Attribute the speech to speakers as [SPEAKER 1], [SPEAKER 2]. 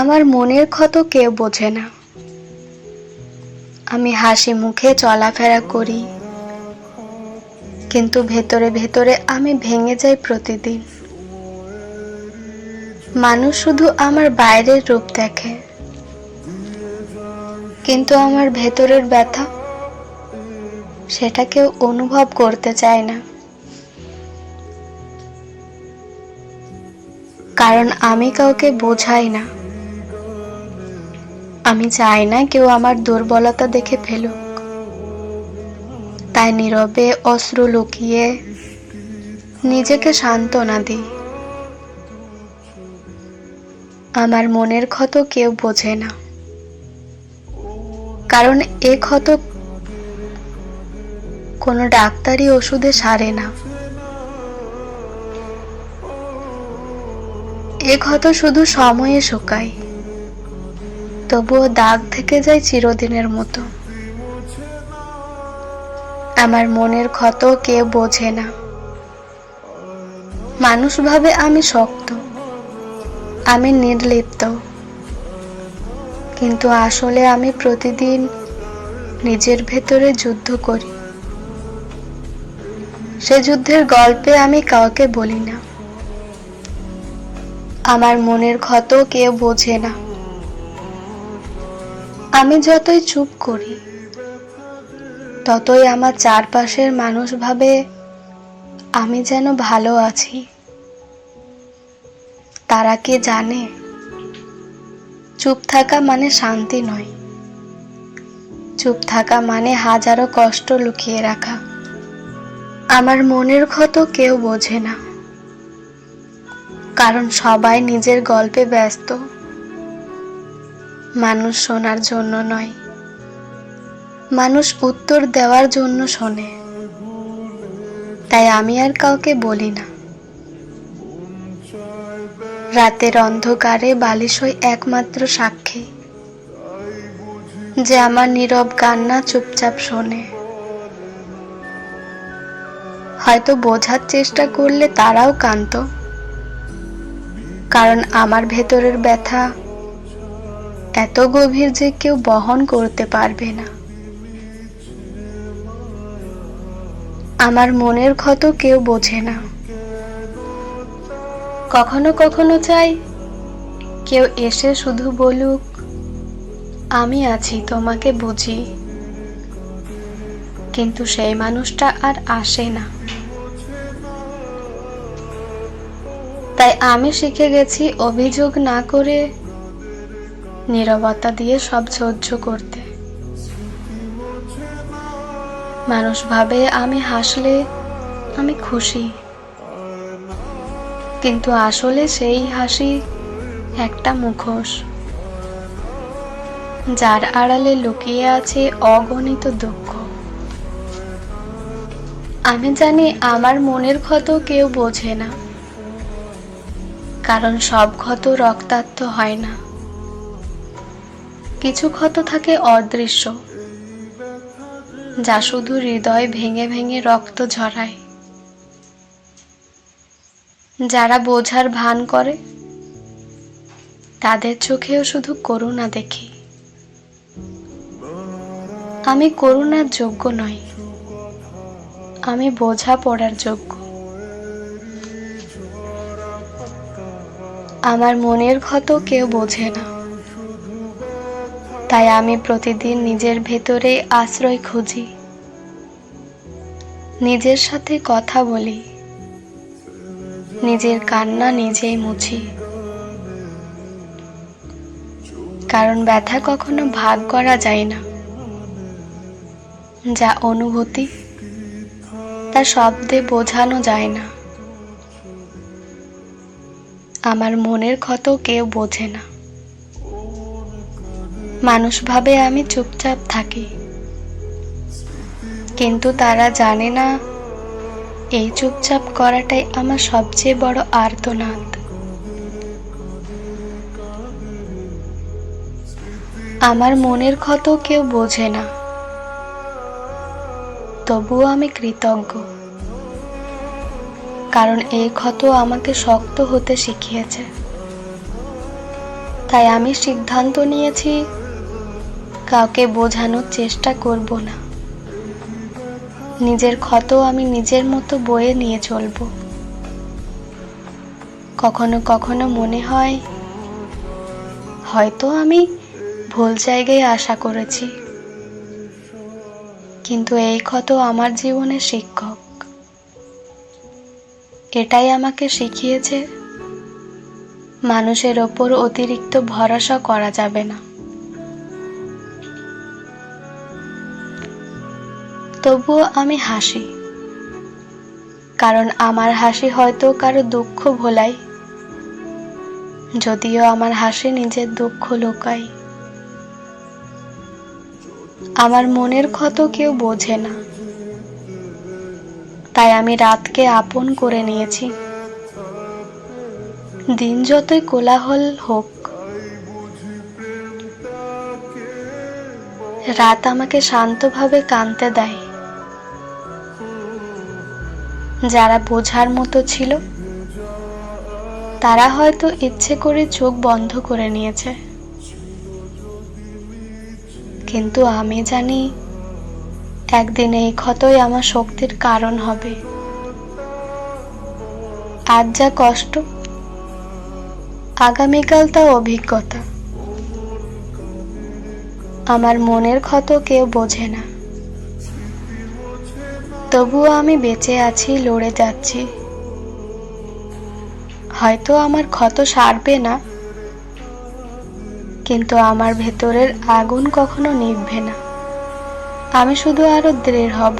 [SPEAKER 1] আমার মনের ক্ষত কেউ বোঝে না। আমি হাসি মুখে চলাফেরা করি, কিন্তু ভেতরে ভেতরে আমি ভেঙে যাই প্রতিদিন। মানুষ শুধু আমার বাইরের রূপ দেখে, কিন্তু আমার ভেতরের ব্যথা সেটা কেউ অনুভব করতে চায় না। কারণ আমি কাউকে বোঝাই না। আমি চাই না কেউ আমার দুর্বলতা দেখে ফেলুক। তাই নীরবে অশ্রু লুকিয়ে নিজেকে সান্ত্বনা দিই। আমার মনের ক্ষত কেউ বোঝে না। কারণ এ ক্ষত কোনো ডাক্তারি ওষুধে সারে না। এ ক্ষত শুধু সময়ে শুকায়। তবুও দাগ থেকে যায় চিরদিনের মতো। আমার মনের ক্ষত কেউ বোঝে না। মানুষ ভাবে আমি শক্ত। আমি নির্লিপ্ত। কিন্তু আসলে আমি প্রতিদিন নিজের ভেতরে যুদ্ধ করি। সে যুদ্ধের গল্পে আমি কাউকে বলি না। আমার মনের ক্ষত কেউ বোঝে না। আমি যতই চুপ করি, ততই আমার চারপাশের মানুষ ভাবে আমি যেন ভালো আছি। তারা কে জানে? চুপ থাকা মানে শান্তি নয়। চুপ থাকা মানে হাজারো কষ্ট লুকিয়ে রাখা। আমার মনের ক্ষত কেউ বোঝে না। কারণ সবাই নিজের গল্পে ব্যস্ত। মানুষ শোনার জন্য নয়। মানুষ উত্তর দেওয়ার জন্য শোনে। তাই আমি আর কাউকে বলি না। রাতের অন্ধকারে বালিশ হই একমাত্র সাক্ষী, যে আমার নীরব কান্না চুপচাপ শোনে। হয়তো বোঝার চেষ্টা করলে তারাও কান্ত। কারণ আমার ভেতরের ব্যথা এত গভীর যে কেউ বহন করতে পারবে না। আমার মনের ক্ষত কেউ বোঝে না। কখনো কখনো চাই কেউ এসে শুধু বলুক, আমি আছি, তোমাকে বুঝি। কিন্তু সেই মানুষটা আর আসে না। তাই আমি শিখে গেছি অভিযোগ না করে নীরবতা দিয়ে সব সহ্য করতে। মানুষ ভাবে আমি হাসলে আমি খুশি। কিন্তু আসলে সেই হাসি একটা মুখোশ। যার আড়ালে লুকিয়ে আছে অগণিত দুঃখ। আমি জানি আমার মনের ক্ষত কেউ বোঝে না। কারণ সব ক্ষত রক্তাক্ত হয় না। কিছু ক্ষত থাকে অদৃশ্য, যা শুধু হৃদয় ভেঙে ভেঙে রক্ত ঝরায়। যারা বোঝার ভান করে, তাদের চোখেও শুধু করুণা দেখি। আমি করুণার যোগ্য নই, আমি বোঝা পড়ার যোগ্য। আমার মনের ক্ষত কেউ বোঝে না। তাই আমি প্রতিদিন নিজের ভেতরে আশ্রয় খুঁজি। নিজের সাথে কথা বলি। নিজের কান্না নিজেই মুছি। কারণ ব্যথা কখনো ভাগ করা যায় না। যা অনুভূতি, তা শব্দে বোঝানো যায় না। আমার মনের ক্ষত কেউ বোঝে না। মানুষ ভাবে আমি চুপচাপ থাকি। কিন্তু তারা জানে না, এই চুপচাপ করাটাই আমার সবচেয়ে বড় আর্তনাদ। আমার মনের ক্ষত কেউ বোঝে না। তবুও আমি কৃতজ্ঞ। কারণ এই ক্ষত আমাকে শক্ত হতে শিখিয়েছে। তাই আমি সিদ্ধান্ত নিয়েছি, কাউকে বোঝানোর চেষ্টা করব না। নিজের ক্ষত আমি নিজের মতো বয়ে নিয়ে চলব। কখনো কখনো মনে হয়, হয়তো আমি ভুল জায়গায় আশা করেছি। কিন্তু এই ক্ষত আমার জীবনের শিক্ষক। এটাই আমাকে শিখিয়েছে। মানুষের ওপর অতিরিক্ত ভরসা করা যাবে না। তবুও আমি হাসি। কারণ আমার হাসি হয়তো কারও দুঃখ ভোলাই যদিও আমার হাসি নিজের দুঃখ লুকাই আমার মনের ক্ষত কেউ বোঝে না। তাই আমি রাতকে আপন করে নিয়েছি। দিন যতই কোলাহল হোক, রাত আমাকে শান্তভাবে কাঁদতে দেয়। যারা বোঝার মতো ছিল, তারা হয়তো ইচ্ছে করে চোখ বন্ধ করে নিয়েছে। কিন্তু আমি জানি একদিন এই ক্ষতই আমার শক্তির কারণ হবে। আজ যা কষ্ট, আগামীকাল তা অভিজ্ঞতা। আমার মনের ক্ষত কেউ বোঝে না। তবুও আমি বেঁচে আছি, লড়ে যাচ্ছি। হয়তো আমার ক্ষত সারবে না, কিন্তু আমার ভেতরের আগুন কখনো নিভবে না। আমি শুধু আরও দৃঢ় হব।